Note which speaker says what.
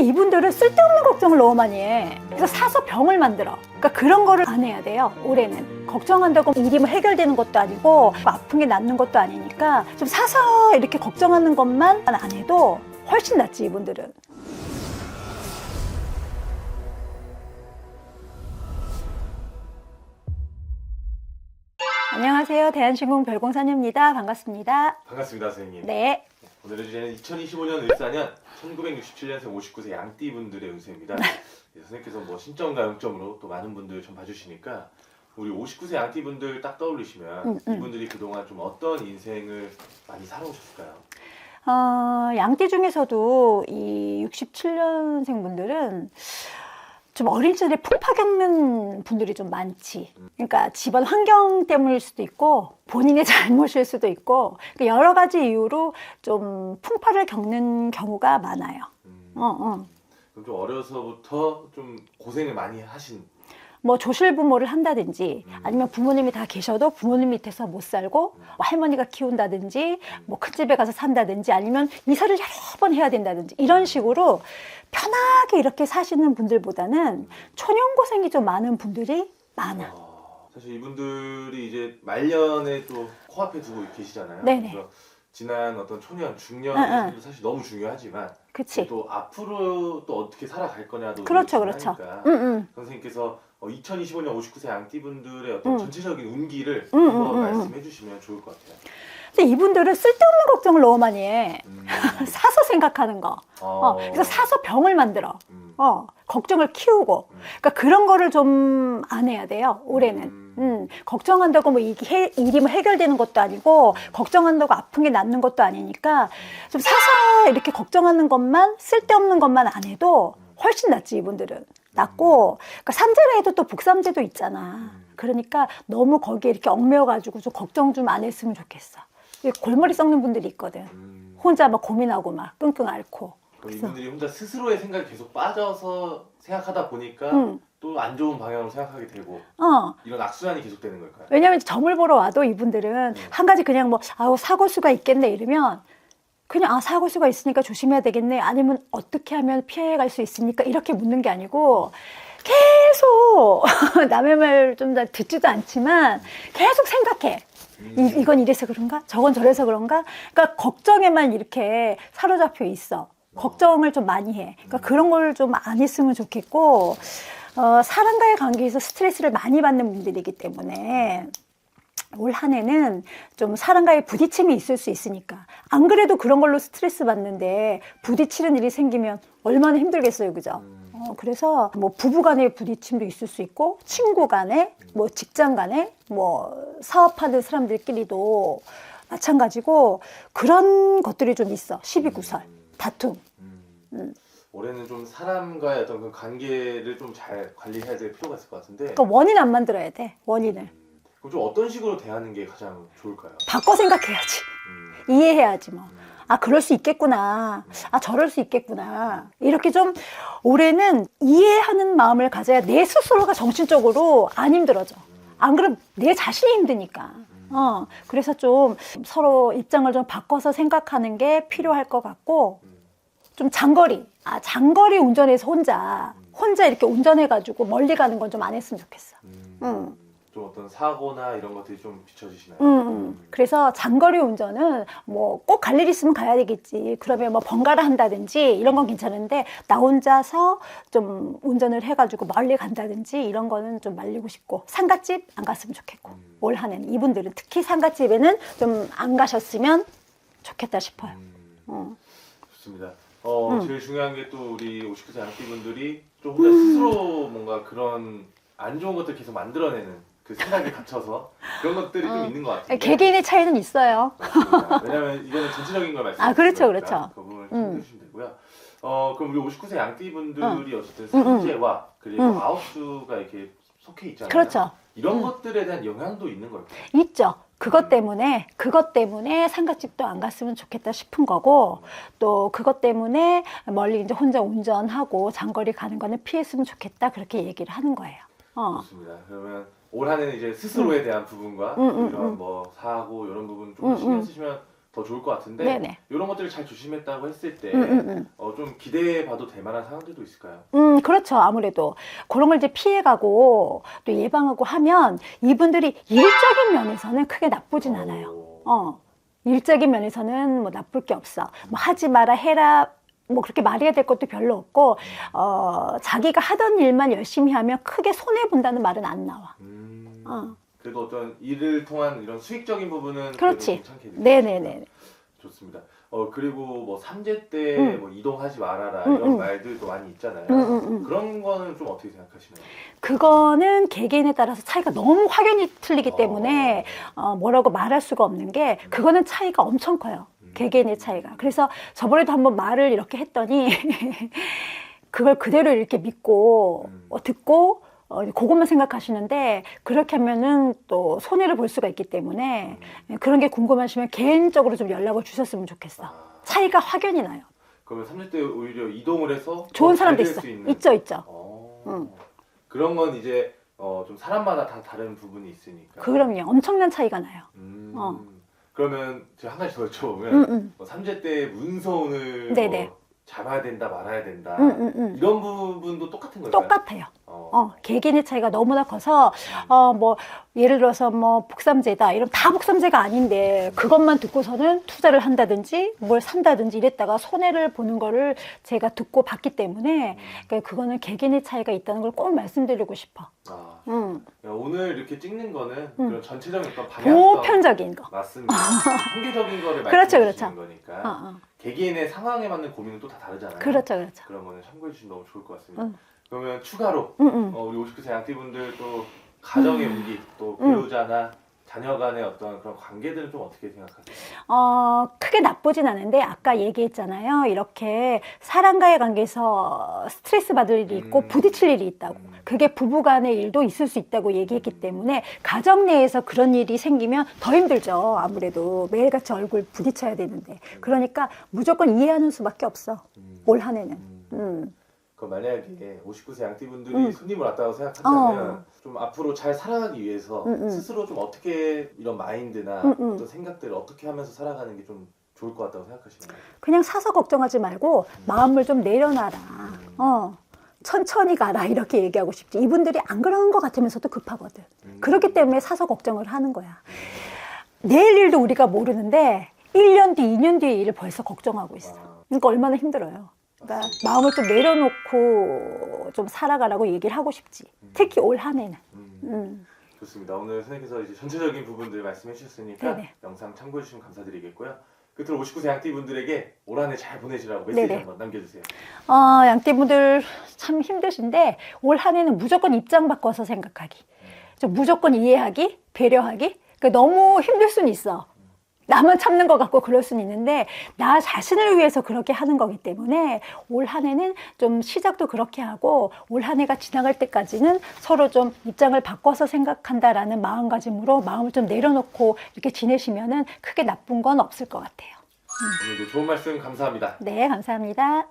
Speaker 1: 근데 이분들은 쓸데없는 걱정을 너무 많이 해. 그래서 사서 병을 만들어. 그러니까 그런 거를 안 해야 돼요. 올해는 걱정한다고 일이 뭐 해결되는 것도 아니고 아픈 게 낫는 것도 아니니까 좀 사서 이렇게 걱정하는 것만 안 해도 훨씬 낫지 이분들은. 안녕하세요. 대한신공 별공사녀입니다. 반갑습니다.
Speaker 2: 반갑습니다, 선생님.
Speaker 1: 네.
Speaker 2: 오늘의 주제는 2025년 을사년 1967년생 59세 양띠 분들의 운세입니다. 네, 선생님께서 뭐 신점과 영점으로 또 많은 분들 좀 봐주시니까 우리 59세 양띠 분들 딱 떠올리시면
Speaker 1: 음, 음.
Speaker 2: 이분들이 그동안 좀 어떤 인생을 많이 살아오셨을까요?
Speaker 1: 어, 양띠 중에서도 이 67년생 분들은 좀 어린 시절에 풍파 겪는 분들이 좀 많지. 그러니까 집안 환경 때문일 수도 있고 본인의 잘못일 수도 있고 그러니까 여러 가지 이유로 좀 풍파를 겪는 경우가 많아요.
Speaker 2: 음,
Speaker 1: 어, 어.
Speaker 2: 그럼 좀 어려서부터 좀 고생을 많이 하신
Speaker 1: 뭐 조실 부모를 한다든지
Speaker 2: 음.
Speaker 1: 아니면 부모님이 다 계셔도 부모님 밑에서 못 살고 뭐 할머니가 키운다든지 뭐 큰 집에 가서 산다든지 아니면 이사를 여러 번 해야 된다든지 이런 식으로 편하게 이렇게 사시는 분들보다는 초년 고생이 좀 많은 분들이 많아.
Speaker 2: 어, 사실 이분들이 이제 말년에 또 코앞에 두고 계시잖아요.
Speaker 1: 네네.
Speaker 2: 그래서 지난 어떤 초년, 중년
Speaker 1: 응, 응.
Speaker 2: 도 사실 너무 중요하지만
Speaker 1: 그치?
Speaker 2: 또 앞으로 또 어떻게 살아갈 거냐도
Speaker 1: 그렇죠, 그렇죠.
Speaker 2: 중요하니까
Speaker 1: 응, 응.
Speaker 2: 선생님께서 어, 2025년 59세 양띠분들의 어떤
Speaker 1: 음.
Speaker 2: 전체적인 운기를
Speaker 1: 음,
Speaker 2: 한번
Speaker 1: 음, 음,
Speaker 2: 말씀해 주시면 좋을 것 같아요.
Speaker 1: 근데 이분들은 쓸데없는 걱정을 너무 많이 해.
Speaker 2: 음.
Speaker 1: 사서 생각하는 거. 어, 그래서 사서 병을 만들어.
Speaker 2: 음.
Speaker 1: 어, 걱정을 키우고.
Speaker 2: 음.
Speaker 1: 그러니까 그런 거를 좀 안 해야 돼요, 올해는.
Speaker 2: 음.
Speaker 1: 음, 걱정한다고 뭐 이게 해- 일이 뭐 해결되는 것도 아니고, 걱정한다고 아픈 게 낫는 것도 아니니까, 좀 사서 이렇게 걱정하는 것만, 쓸데없는 것만 안 해도 훨씬 낫지, 이분들은. 낫고, 그러니까 삼재라 해도 또 복삼재도 있잖아. 그러니까 너무 거기에 이렇게 얽매여가지고 좀 걱정 좀 안 했으면 좋겠어. 이 골머리 썩는 분들이 있거든.
Speaker 2: 음.
Speaker 1: 혼자 막 고민하고 막 끙끙 앓고.
Speaker 2: 이분들이 혼자 스스로의 생각에 계속 빠져서 생각하다 보니까
Speaker 1: 응.
Speaker 2: 또안 좋은 방향으로 생각하게 되고
Speaker 1: 어.
Speaker 2: 이런 악순환이 계속되는 걸까요?
Speaker 1: 왜냐면 점을 보러 와도 이분들은
Speaker 2: 네.
Speaker 1: 한 가지 그냥 뭐 아우 사고 수가 있겠네 이러면 그냥 아 사고수가 있으니까 조심해야 되겠네. 아니면 어떻게 하면 피해갈 수 있습니까 이렇게 묻는 게 아니고 계속 남의 말좀다 듣지도 않지만 계속 생각해.
Speaker 2: 음.
Speaker 1: 이, 이건 이래서 그런가? 저건 저래서 그런가? 그러니까 걱정에만 이렇게 사로잡혀 있어. 걱정을 좀 많이 해. 그러니까 그런 걸 좀 안 했으면 좋겠고 어, 사람과의 관계에서 스트레스를 많이 받는 분들이기 때문에 올 한 해는 좀 사람과의 부딪힘이 있을 수 있으니까 안 그래도 그런 걸로 스트레스 받는데 부딪히는 일이 생기면 얼마나 힘들겠어요 그죠
Speaker 2: 음.
Speaker 1: 어, 그래서 뭐 부부 간의 부딪힘도 있을 수 있고 친구 간에 뭐 직장 간에 뭐 사업하는 사람들끼리도 마찬가지고 그런 것들이 좀 있어 시비구설 다툼
Speaker 2: 음.
Speaker 1: 음.
Speaker 2: 올해는 좀 사람과의 어떤 그 관계를 좀 잘 관리해야 될 필요가 있을 것 같은데
Speaker 1: 그러니까 원인 안 만들어야 돼 원인을
Speaker 2: 음. 그럼 좀 어떤 식으로 대하는 게 가장 좋을까요?
Speaker 1: 바꿔 생각해야지
Speaker 2: 음.
Speaker 1: 이해해야지 뭐
Speaker 2: 음.
Speaker 1: 아, 그럴 수 있겠구나. 아, 저럴 수 있겠구나. 이렇게 좀 올해는 이해하는 마음을 가져야 내 스스로가 정신적으로 안 힘들어져. 안 그러면 내 자신이 힘드니까. 어, 그래서 좀 서로 입장을 좀 바꿔서 생각하는 게 필요할 것 같고, 좀 장거리. 아, 장거리 운전해서 혼자, 혼자 이렇게 운전해가지고 멀리 가는 건 좀 안 했으면 좋겠어.
Speaker 2: 음.
Speaker 1: 음.
Speaker 2: 좀 어떤 사고나 이런 것들이 좀 비춰지시나요?
Speaker 1: 음, 음. 그래서 장거리 운전은 뭐 꼭 갈 일 있으면 가야 되겠지. 그러면 뭐 번갈아 한다든지 이런 건 괜찮은데 나 혼자서 좀 운전을 해가지고 멀리 간다든지 이런 거는 좀 말리고 싶고 상갓집 안 갔으면 좋겠고
Speaker 2: 음.
Speaker 1: 올 한해는 이분들은 특히 상갓집에는 좀 안 가셨으면 좋겠다 싶어요.
Speaker 2: 음.
Speaker 1: 어.
Speaker 2: 좋습니다. 어,
Speaker 1: 음.
Speaker 2: 제일 중요한 게 또 우리 59세 양띠분들이 좀 혼자 스스로 뭔가 그런 안 좋은 것들 계속 만들어내는 그 생각에 갇혀서 그런 것들이 좀
Speaker 1: 어.
Speaker 2: 있는 것 같아요.
Speaker 1: 개개인의 차이는 있어요.
Speaker 2: 왜냐하면 이거는 전체적인 걸 말씀드리는
Speaker 1: 아, 그렇죠, 그렇죠.
Speaker 2: 그 부분을
Speaker 1: 음.
Speaker 2: 좀 해주시면 되고요. 어, 그럼 우리 59세 양띠 분들이 어쨌든
Speaker 1: 음, 음.
Speaker 2: 삼재와 그리고
Speaker 1: 음.
Speaker 2: 아홉 수가 이렇게 속해 있잖아요.
Speaker 1: 그렇죠.
Speaker 2: 이런
Speaker 1: 음.
Speaker 2: 것들에 대한 영향도 있는 걸까요?
Speaker 1: 있죠. 그것 때문에 그것 때문에 상가집도 안 갔으면 좋겠다 싶은 거고 또 그것 때문에 멀리 이제 혼자 운전하고 장거리 가는 거는 피했으면 좋겠다 그렇게 얘기를 하는 거예요. 어.
Speaker 2: 좋습니다. 그러면 올 한해는 이제 스스로에 대한 부분과
Speaker 1: 음, 음,
Speaker 2: 이런
Speaker 1: 음.
Speaker 2: 뭐 사고 이런 부분 좀
Speaker 1: 음,
Speaker 2: 신경
Speaker 1: 음.
Speaker 2: 쓰시면 더 좋을 것 같은데
Speaker 1: 네네.
Speaker 2: 이런 것들을 잘 조심했다고 했을 때
Speaker 1: 음, 음, 음.
Speaker 2: 어, 좀 기대해 봐도 될 만한 상황들도 있을까요?
Speaker 1: 음, 그렇죠. 아무래도 그런 걸 이제 피해가고 또 예방하고 하면 이분들이 일적인 면에서는 크게 나쁘진 않아요.
Speaker 2: 오.
Speaker 1: 어, 일적인 면에서는 뭐 나쁠 게 없어. 뭐 하지 마라, 해라. 뭐 그렇게 말해야 될 것도 별로 없고, 어, 자기가 하던 일만 열심히 하면 크게 손해 본다는 말은 안 나와.
Speaker 2: 음,
Speaker 1: 어.
Speaker 2: 그래도 어떤 일을 통한 이런 수익적인 부분은
Speaker 1: 그렇지. 네네네.
Speaker 2: 좋습니다. 어 그리고 뭐 삼재 때
Speaker 1: 음.
Speaker 2: 뭐 이동하지 말아라
Speaker 1: 음,
Speaker 2: 이런
Speaker 1: 음.
Speaker 2: 말들도 많이 있잖아요.
Speaker 1: 음, 음, 음.
Speaker 2: 그런 거는 좀 어떻게 생각하시나요?
Speaker 1: 그거는 개개인에 따라서 차이가 너무 확연히 틀리기 때문에 어, 뭐라고 말할 수가 없는 게 그거는 차이가 엄청 커요.
Speaker 2: 음.
Speaker 1: 개개인의 차이가. 그래서 저번에도 한번 말을 이렇게 했더니 그걸 그대로 이렇게 믿고
Speaker 2: 음.
Speaker 1: 어, 듣고 어, 그것만 생각하시는데 그렇게 하면은 또 손해를 볼 수가 있기 때문에
Speaker 2: 음.
Speaker 1: 그런 게 궁금하시면 개인적으로 좀 연락을 주셨으면 좋겠어.
Speaker 2: 아,
Speaker 1: 차이가 확연히 나요.
Speaker 2: 그러면 삼재 때 오히려 이동을 해서
Speaker 1: 좋은
Speaker 2: 더
Speaker 1: 사람도 있어. 있죠, 있죠.
Speaker 2: 어,
Speaker 1: 음.
Speaker 2: 그런 건 이제 어, 좀 사람마다 다 다른 부분이 있으니까.
Speaker 1: 그럼요. 엄청난 차이가 나요.
Speaker 2: 음,
Speaker 1: 어.
Speaker 2: 그러면 제가 한 가지 더 여쭤보면
Speaker 1: 음, 음.
Speaker 2: 뭐 삼재 때 문서운을
Speaker 1: 네네.
Speaker 2: 뭐 잡아야 된다 말아야 된다
Speaker 1: 음, 음, 음.
Speaker 2: 이런 부분도 똑같은 걸까요?
Speaker 1: 똑같아요.
Speaker 2: 어.
Speaker 1: 어, 개개인의 차이가 너무나 커서, 어, 뭐, 예를 들어서 뭐, 복삼제다. 이런 다 복삼제가 아닌데, 그것만 듣고서는 투자를 한다든지, 뭘 산다든지 이랬다가 손해를 보는 거를 제가 듣고 봤기 때문에, 그러니까 그거는 개개인의 차이가 있다는 걸 꼭 말씀드리고 싶어.
Speaker 2: 아,
Speaker 1: 음,
Speaker 2: 야, 오늘 이렇게 찍는 거는
Speaker 1: 음.
Speaker 2: 그런 전체적인 어떤 방향성
Speaker 1: 보편적인 거.
Speaker 2: 맞습니다. 통계적인 거를
Speaker 1: 그렇죠,
Speaker 2: 말씀해
Speaker 1: 그렇죠.
Speaker 2: 거니까
Speaker 1: 어, 어.
Speaker 2: 개개인의 상황에 맞는 고민은 또 다 다르잖아요.
Speaker 1: 그렇죠, 그렇죠.
Speaker 2: 그런 거는 참고해 주시면 너무 좋을 것 같습니다.
Speaker 1: 음.
Speaker 2: 그러면 추가로
Speaker 1: 음, 음.
Speaker 2: 어, 우리 59세 양띠분들 또 가정의 운기 또
Speaker 1: 음.
Speaker 2: 배우자나 자녀 간의 어떤 그런 관계들은 좀 어떻게 생각하세요?
Speaker 1: 어, 크게 나쁘진 않은데 아까 얘기했잖아요. 이렇게 사람과의 관계에서 스트레스 받을 일이 있고
Speaker 2: 음.
Speaker 1: 부딪힐 일이 있다고.
Speaker 2: 음.
Speaker 1: 그게 부부 간의 일도 있을 수 있다고 얘기했기 때문에 가정 내에서 그런 일이 생기면 더 힘들죠. 아무래도 매일같이 얼굴 부딪혀야 되는데. 그러니까 무조건 이해하는 수밖에 없어.
Speaker 2: 음.
Speaker 1: 올한 해는.
Speaker 2: 음.
Speaker 1: 음.
Speaker 2: 그 만약에 59세 양띠분들이
Speaker 1: 음.
Speaker 2: 손님을 왔다고 생각한다면
Speaker 1: 어.
Speaker 2: 좀 앞으로 잘 살아가기 위해서
Speaker 1: 음, 음.
Speaker 2: 스스로 좀 어떻게 이런 마인드나
Speaker 1: 음, 음.
Speaker 2: 어떤 생각들을 어떻게 하면서 살아가는 게 좀 좋을 것 같다고 생각하시나요?
Speaker 1: 그냥 사서 걱정하지 말고 마음을 좀 내려놔라. 어. 천천히 가라. 이렇게 얘기하고 싶지. 이분들이 안 그런 것 같으면서도 급하거든.
Speaker 2: 음.
Speaker 1: 그렇기 때문에 사서 걱정을 하는 거야. 내일 일도 우리가 모르는데 1년 뒤, 2년 뒤의 일을 벌써 걱정하고 있어.
Speaker 2: 아,
Speaker 1: 그러니까 얼마나 힘들어요. 그러니까. 마음을 좀 내려놓고 좀 살아가라고 얘기를 하고 싶지. 특히 올 한 해는.
Speaker 2: 음.
Speaker 1: 음.
Speaker 2: 좋습니다. 오늘 선생님께서 이제 전체적인 부분들 말씀해 주셨으니까
Speaker 1: 네네.
Speaker 2: 영상 참고해 주시면 감사드리겠고요. 끝으로 59세 양띠 분들에게 올 한 해 잘 보내시라고 메시지
Speaker 1: 네네.
Speaker 2: 한번 남겨주세요.
Speaker 1: 어, 양띠 분들 참 힘드신데 올 한 해는 무조건 입장 바꿔서 생각하기. 좀 무조건 이해하기, 배려하기. 그 너무 힘들 수는 있어. 나만 참는 것 같고 그럴 수는 있는데 나 자신을 위해서 그렇게 하는 거기 때문에 올 한 해는 좀 시작도 그렇게 하고 올 한 해가 지나갈 때까지는 서로 좀 입장을 바꿔서 생각한다라는 마음가짐으로 마음을 좀 내려놓고 이렇게 지내시면은 크게 나쁜 건 없을 것 같아요.
Speaker 2: 오늘도 좋은 말씀 감사합니다.
Speaker 1: 네, 감사합니다.